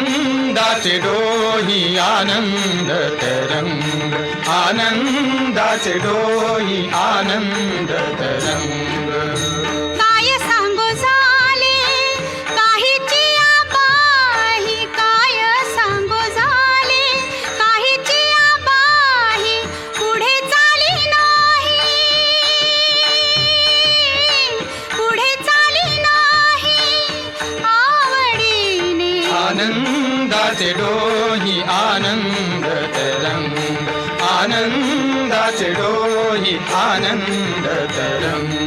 आनंदाचे डोही आनंद तरंग आनंदाचे डोही आनंद तरंग आनंदाचे डोही आनंद तरंग. आनंदाचे डोही आनंद तरंग.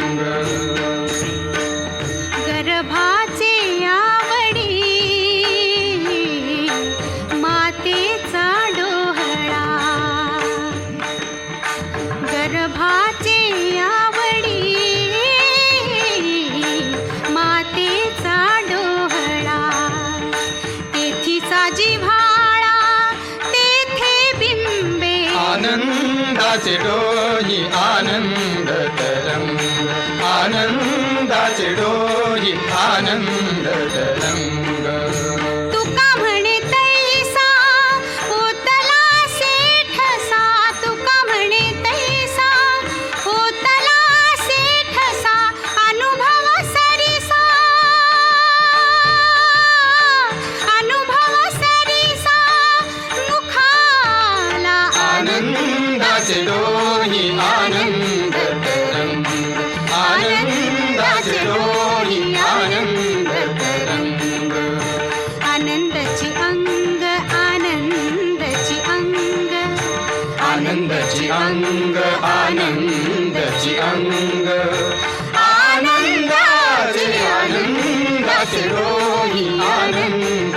आनंदाचे डोही आनंद तरंग. आनंदाचे डोही आनंद तरंग. आनंदाचे डोही आनंद तरंग आनंदाचे डोही आनंद तरंग आनंदाची अंग आनंदाची अंग. आनंदाची अंग आनंदाची अंग. आनंदाचे आनंदाचे डोही आनंद